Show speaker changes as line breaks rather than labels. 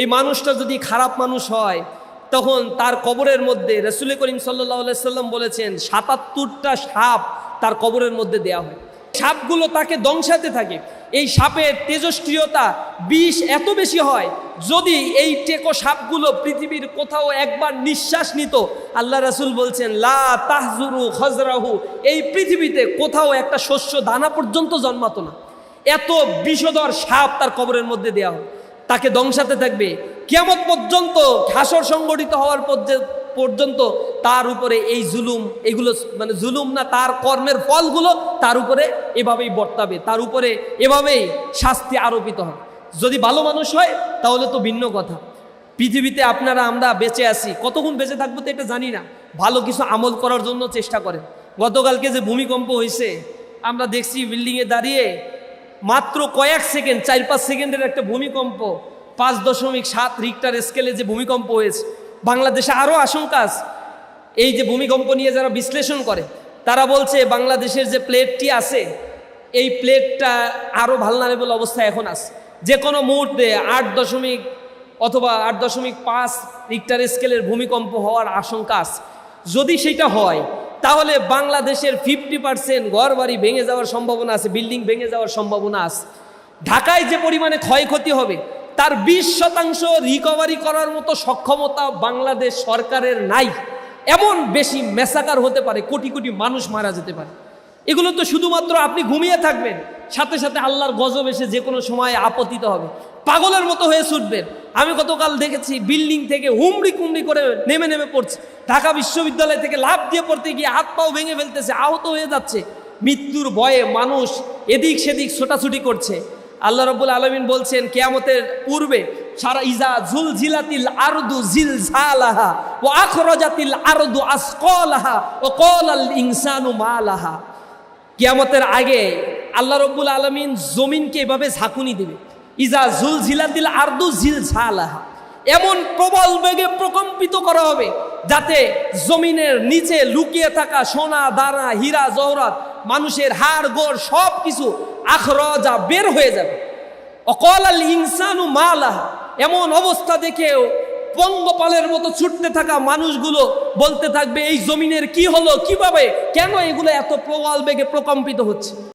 এই মানুষটা যদি খারাপ মানুষ হয়, তখন তার কবরের মধ্যে রসুল করিম সাল্লাহ সাল্লাম বলেছেন, সাতাত্তরটা সাপ তার কবরের মধ্যে দেয়া হয়। সাপগুলো তাকে দংশাতে থাকে। এই সাপের তেজস্ক্রিয়তা বিষ এত বেশি হয়, যদি এই টেকো সাপগুলো পৃথিবীর কোথাও একবার নিঃশ্বাস নিত, আল্লাহ রাসুল বলছেন, লা তাহজুরু খজরাহু এই পৃথিবীতে কোথাও একটা শস্য দানা পর্যন্ত জন্মাতো না। এত বিষধর সাপ তার কবরের মধ্যে দেওয়া হয়। তাকে দংশাতে থাকবে। কেমন পর্যন্ত হাসর সংগঠিত হওয়ার পর্যে- পর্যন্ত তার উপরে এই জুলুম, এগুলো মানে জুলুম না, তার কর্মের ফলগুলো তার উপরে এভাবেই বর্তাবে। তার উপরে এভাবেই শাস্তি আরোপিত হয় যদি ভালো মানুষ হয়, তাহলে তো ভিন্ন কথা। পৃথিবীতে আপনারা, আমরা বেঁচে আছি। কতক্ষণ বেঁচে থাকব তো এটা জানি না। ভালো কিছু আমল করার জন্য চেষ্টা করেন। গতকালকে যে ভূমিকম্প হয়েছে, আমরা দেখছি বিল্ডিংয়ে দাঁড়িয়ে মাত্র কয়েক সেকেন্ড, চার পাঁচ সেকেন্ডের একটা ভূমিকম্প, পাঁচ দশমিক সাত রিক্টার স্কেলে যে ভূমিকম্প হয়েছে, বাংলাদেশে আরও আশঙ্কা আছে। এই যে ভূমিকম্প নিয়ে যারা বিশ্লেষণ করে, তারা বলছে বাংলাদেশের যে প্লেটটি আছে, এই প্লেটটা আরও ভালনারেবল অবস্থায় এখন আছে। যে কোনো মুহূর্তে আট দশমিক অথবা আট দশমিক পাঁচ রিক্টার স্কেলের ভূমিকম্প হওয়ার আশঙ্কা আছে। যদি সেটা হয় তাহলে বাংলাদেশের ফিফটি পার্সেন্ট ঘর বাড়ি ভেঙে যাওয়ার সম্ভাবনা আছে বিল্ডিং ভেঙে যাওয়ার সম্ভাবনা আছে। ঢাকায় যে পরিমাণে ক্ষয়ক্ষতি হবে, তার বিশ শতাংশ রিকভারি করার মতো সক্ষমতা বাংলাদেশ সরকারের নাই। এমন বেশি মেসাকার হতে পারে, কোটি কোটি মানুষ মারা যেতে পারে। এগুলো তো শুধুমাত্র আপনি ঘুমিয়ে থাকবেন। সাথে সাথে আল্লাহর গজব এসে যে কোনো সময় আপতিত হবে। পাগলের মতো হয়ে ছুটবেন আমি গতকাল দেখেছি বিল্ডিং থেকে হুমড়ি কুমড়ি করে নেমে নেমে পড়ছে। ঢাকা বিশ্ববিদ্যালয় থেকে লাভ দিয়ে পড়তে গিয়ে হাত পাও ভেঙে ফেলতেছে, আহত হয়ে যাচ্ছে। মৃত্যুর ভয়ে মানুষ এদিক সেদিক ছোটাছুটি করছে। আল্লাহ রব্বুল আলমিন বলছেন, কেয়ামতের পূর্বে সারা ইজা ঝুল ঝিলাতিল আরদু জিল ঝালাহা ও আখরজাতিল আরদু আসকলাহা ও কল আল ইনসানু মালাহা। কিয়ামতের আগে আল্লাহ রব্বুল আলমিন জমিনকে এভাবে ঝাঁকুনি দেবে। ইজা ঝুল ঝিলাতিল আরদু ঝিল ঝালাহা। এমন প্রবল বেগে প্রকম্পিত করা হবে যাতে জমিনের নিচে লুকিয়ে থাকা সোনা, দানা, হীরা, জহরাত, মানুষের হাড়, গোড় সব কিছু আখরজা বের হয়ে যাবে। অকল আল ইনসানু মালাহ। এমন অবস্থা দেখেও পঙ্গপালের মতো ছুটতে থাকা মানুষগুলো বলতে থাকবে, এই জমিনের কি হলো? কীভাবে? কেন এগুলো এত প্রবল বেগে প্রকম্পিত হচ্ছে?